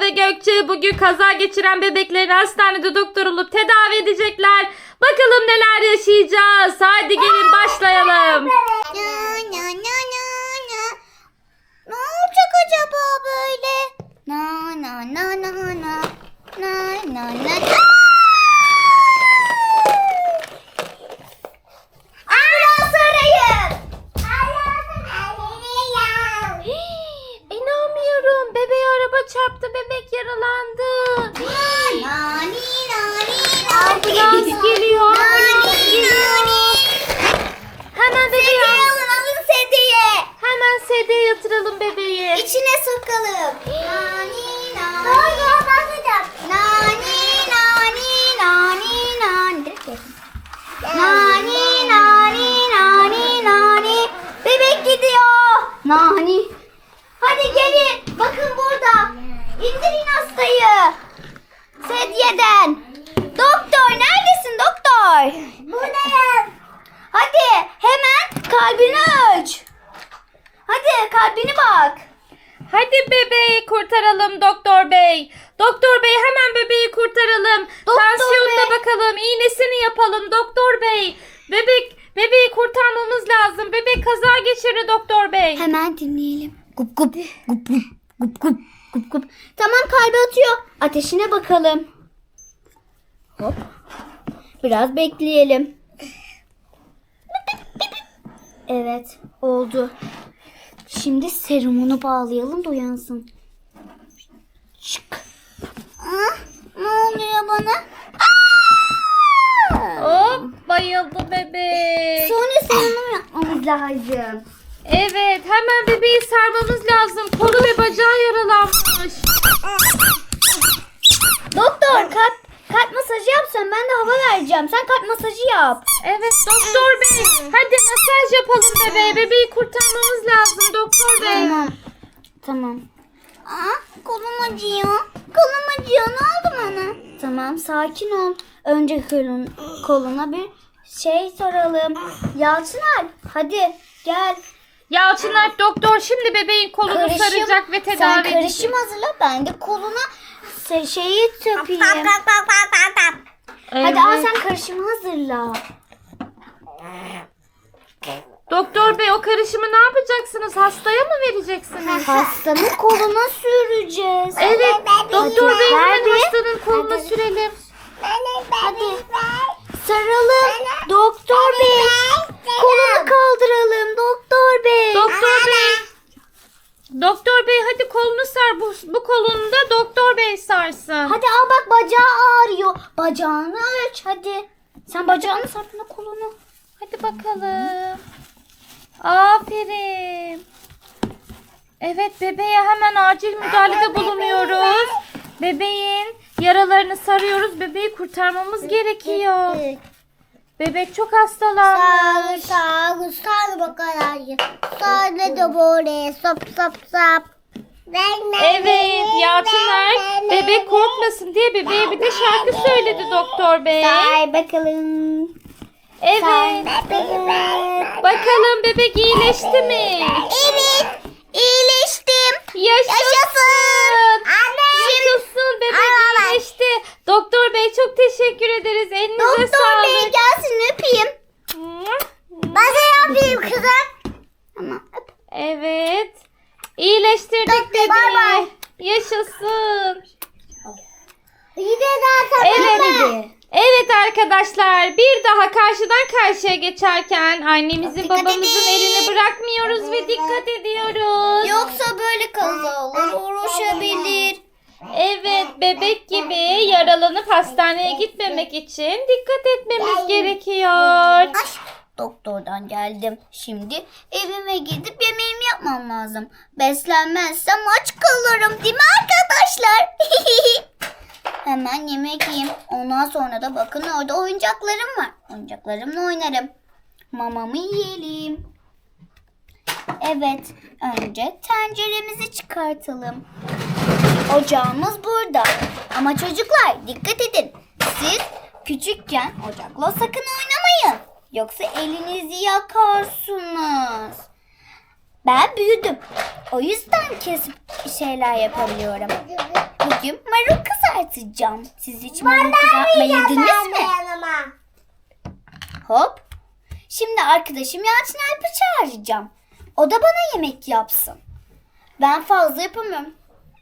Ve Gökçe bugün kaza geçiren bebeklerini hastanede doktor olup tedavi edecekler. Bakalım neler yaşayacağız. Hadi gelin başlayalım. Na, na, na, na, na. Ne olacak acaba böyle? Na na na na na. Na na na. Ambulans kalbini ölç. Hadi kalbini bak. Hadi bebeği kurtaralım doktor bey. Doktor bey hemen bebeği kurtaralım. Doktor Tansiyonuna bey. bakalım. iğnesini yapalım doktor bey. Bebek bebeği kurtarmamız lazım. Bebek kaza geçirdi doktor bey. Hemen dinleyelim. Gup gup gup gup gup gup gup gup. Tamam kalbi atıyor. Ateşine bakalım. Hop. Biraz bekleyelim. Evet oldu. Şimdi serumunu bağlayalım da uyansın. Çık. Ah, ne oluyor bana? Hop bayıldı bebek. Sonra serum yapmamız lazım. Evet hemen bebeği sarmamız lazım. Kolu ve bacağı yaralanmış. Doktor kalp, kalp masajı yapsan ben de hava vereceğim. Sen kalp masajı yap. Evet doktor bey. Hadi masaj yapalım bebeğe. Bebeği kurtarmamız lazım doktor bey. Tamam. Tamam. Aa, kolum acıyor. Kolum acıyor. Ne oldu bana? Tamam sakin ol. Önce kolun, koluna bir şey soralım. Yalçın Alp hadi gel. Yalçın Alp doktor şimdi bebeğin kolunu saracak ve sen tedavi edecek. karışım hazırla ben de koluna şeyi töpeyim. Hadi al Evet. sen karışımı hazırla. Doktor bey o karışımı ne yapacaksınız? Hastaya mı vereceksiniz? Hastanın koluna süreceğiz. Evet. Doktor bey hemen hastanın koluna Hadi. sürelim. Hadi. Saralım. Doktor bey. Kolunu kaldıralım. Doktor bey. Doktor bey hadi kolunu sar. Bu, bu kolunu da doktor bey sarsın. Hadi al bak bacağı ağrıyor. Bacağını ölç hadi. Sen bacağını sar bana kolunu. Hadi bakalım. Aferin. Evet bebeğe hemen acil müdahalede bulunuyoruz. Bebeğin yaralarını sarıyoruz. Bebeği kurtarmamız gerekiyor. Bebek çok hastalanmış. sağ sağ bakalım. Sağ da böyle sap sap sap. Evet Yalçın Alp bebek korkmasın diye bebeğe bir de şarkı söyledi doktor bey. Say bakalım. Evet. Bakalım bebek iyileşti mi? Evet. İyileştim. Yaşasın. Yaşasın bebek Ay, ay. iyileşti. Doktor bey çok teşekkür ederiz. Elinize Doktor bey sağlık. gelsin öpeyim. Ben de yapayım kızım. Tamam öp. Evet. İyileştirdik Doktor, bebeği. bay bay. Yaşasın. Bir de daha Evet. Evet arkadaşlar bir daha karşıdan karşıya geçerken annemizin Dikkat babamızın edin. elini bırakmıyoruz ve dikkat ediyoruz. Yoksa böyle kazalar oluşabilir. Evet bebek gibi yaralanıp hastaneye gitmemek için dikkat etmemiz gerekiyor. Ay, doktordan geldim. Şimdi evime gidip yemeğimi yapmam lazım. Beslenmezsem aç kalırım değil mi arkadaşlar? Yemek. Ondan sonra da bakın orada oyuncaklarım var. Oyuncaklarımla oynarım. Mamamı yiyelim. Evet, önce tenceremizi çıkartalım. Ocağımız burada. Ama çocuklar dikkat edin. Siz küçükken ocakla sakın oynamayın. Yoksa elinizi yakarsınız. Ben büyüdüm. O yüzden kesip şeyler yapabiliyorum. Bugün marul kızartacağım. Siz hiç marul kızartma yediniz mi? Hop. Şimdi arkadaşım Yalçın Alp'i çağıracağım. O da bana yemek yapsın. Ben fazla yapamıyorum.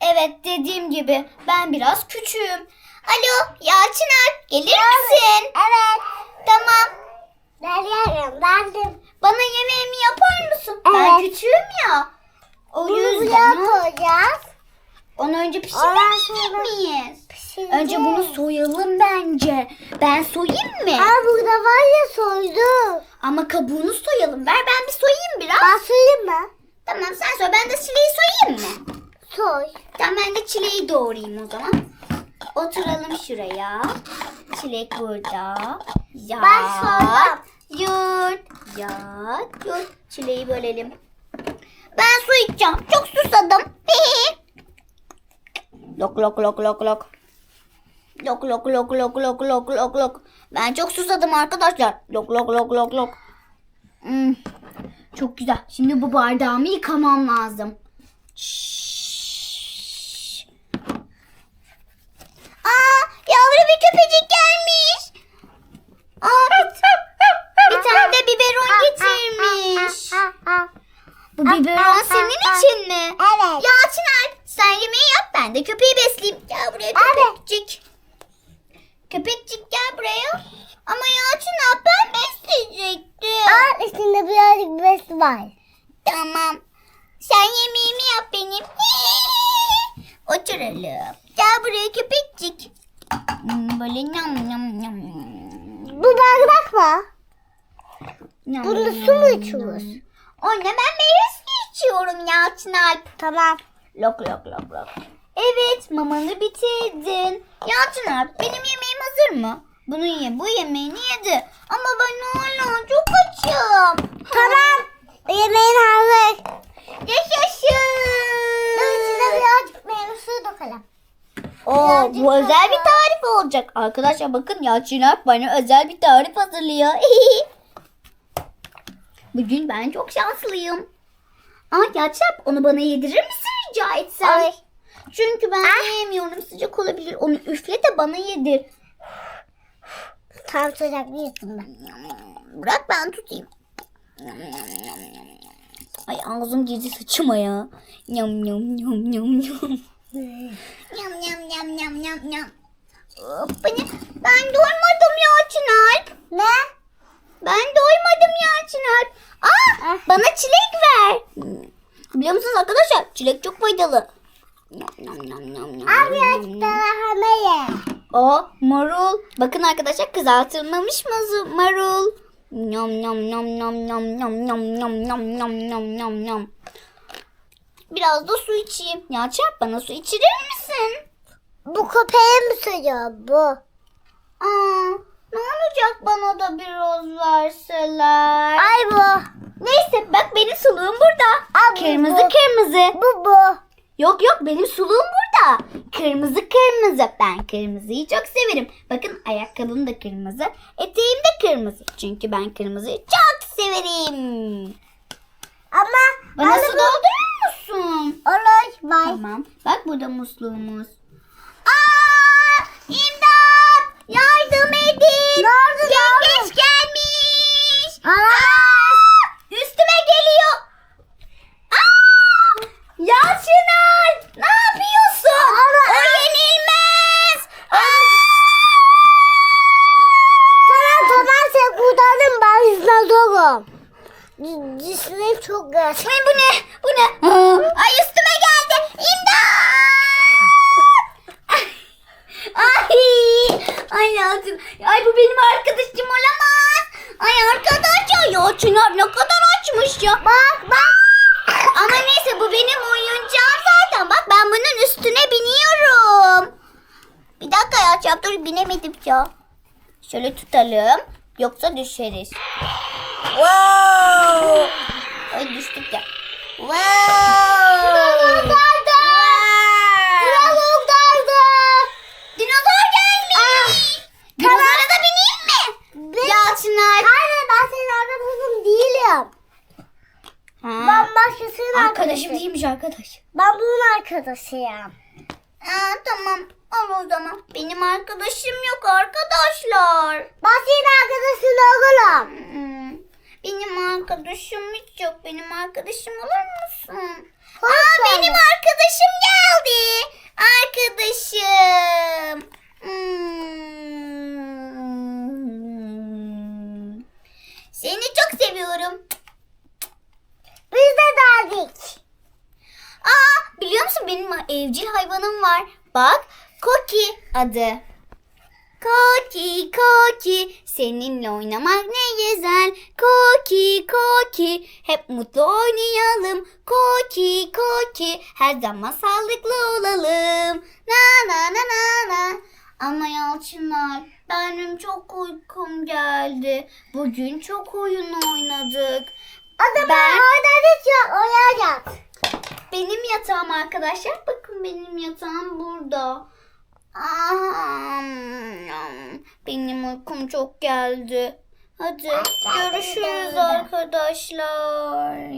Evet dediğim gibi ben biraz küçüğüm. Alo Yalçın Alp gelir misin? Evet. Tamam. Geliyorum ben de Bana yemeğimi yapar mısın? Ben Evet. küçüğüm ya. O bunu yüzden koyacağız. onu önce pişirmeyecek miyiz? Önce bunu soyalım bence. Ben soyayım mı? Aa burada var ya soydu. Ama kabuğunu soyalım. Ver ben bir soyayım biraz. Ben soyayım mı? Tamam sen soy. Ben de çileği soyayım mı? Soy. Tamam ben de çileği doğrayayım o zaman. Oturalım şuraya. Çilek burada. Yat. Ben soydum. Yurt. Yat. Yurt. Çileği bölelim. Ben su içeceğim. Çok susadım. lok lok lok lok lok. Lok lok lok lok lok lok lok lok. Ben çok susadım arkadaşlar. Lok lok lok lok lok. Hmm, Çok güzel. Şimdi bu bardağımı yıkamam lazım. Şşş. Aa, yavru bir köpecik gelmiş. Aa, bir, bir tane de biberon getirmiş. Bu biberon senin için mi? Evet. Yalçın Alp sen yemeği yap ben de köpeği besleyeyim. Gel buraya köpekcik. Köpekcik gel buraya. Ama Yalçın Alp ben besleyecektim. Aa içinde birazcık besi var. Tamam. Sen yemeğimi yap benim. Oturalım. Gel buraya köpekcik. Böyle nyam nyam nyam. Bu bardak mı? nyam, Bunda nyam, su mu içiyoruz? Anne ben meyve suyu içiyorum Yalçın Alp. Tamam. Lok lok lok lok. Evet mamanı bitirdin. Yalçın Alp benim yemeğim hazır mı? Bunu ye bu yemeğini yedi. Ama ben hala çok açım. Tamam. Yemeğin hazır. Yaşasın. Dur içine birazcık meyve suyu dökelim. Oo, bu özel olacak. Arkadaşlar bakın Yalçın bana özel bir tarif hazırlıyor. Bugün ben çok şanslıyım. Aa Yalçın onu bana yedirir misin rica etsem? Ay. Çünkü ben yiyemiyorum sıcak olabilir. Onu üfle de bana yedir. Tam sıcak değilsin ben. Bırak ben tutayım. Ay ağzım gezi saçıma ya. Yam yam yam yam yam. Yam yam yam yam yam yam. Beni, ben doymadım Yalçın Alp. Ne? Ben doymadım Yalçın Alp. Aa, bana çilek ver. Biliyor musunuz arkadaşlar çilek çok faydalı. Al birazcık daha ye. O marul. Bakın arkadaşlar kızartılmamış mazı- marul. Yam yam yam yam yam yam yam yam yam yam yam yam. Biraz da su içeyim. Ya çarp bana su içirir misin? Bu köpeğe mi söylüyor bu? Aa, ne olacak bana da biraz verseler? Ay bu. Neyse bak benim suluğum burada. Al bu, kırmızı bu. kırmızı. Bu bu. Yok yok benim suluğum burada. Kırmızı kırmızı. Ben kırmızıyı çok severim. Bakın ayakkabım da kırmızı. Eteğim de kırmızı. Çünkü ben kırmızıyı çok severim. Ama Bana su doldurur musun? Olur. Bye. Tamam. Bak burada musluğumuz. İmdat! Yardım edin! Yengeç gelmiş! Ana. Ya Çınar ne kadar açmış ya. Bak bak. Ama neyse bu benim oyuncağım zaten. Bak ben bunun üstüne biniyorum. Bir dakika ya Çap dur binemedim ya. Şöyle tutalım. Yoksa düşeriz. Wow! Ay düştük ya. Wow! Dinozor geldi. Dinozor geldi. Dinozor gelmiş. Dinozora da bineyim mi? Bin- Yalçınlar. Hayır ben Ben başkasının Arkadaşım değilmiş arkadaş. Ben bunun arkadaşıyım. Aa, tamam. Al o zaman. Benim arkadaşım yok arkadaşlar. Ben senin arkadaşın oğlum. Hmm, Benim arkadaşım hiç yok. Benim arkadaşım olur musun? Hoş Aa, benim arkadaşım geldi. Arkadaşım. Hmm. Seni çok seviyorum. Biz de derdik. Aa, biliyor musun benim evcil hayvanım var. Bak, Koki adı. Koki, Koki, seninle oynamak ne güzel. Koki, Koki, hep mutlu oynayalım. Koki, Koki, her zaman sağlıklı olalım. Na na na na na. Ama Yalçınlar, benim çok uykum geldi. Bugün çok oyun oynadık. O zaman Ben- orada hiç yok. Benim yatağım arkadaşlar. Bakın benim yatağım burada. Aa, benim uykum çok geldi. Hadi görüşürüz arkadaşlar.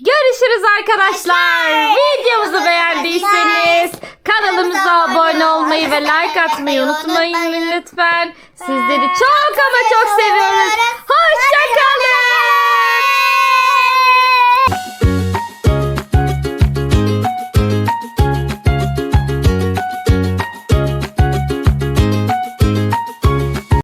Görüşürüz arkadaşlar. Videomuzu beğendiyseniz kanalımıza abone olmayı ve like atmayı unutmayın lütfen. Sizleri çok ama çok seviyoruz.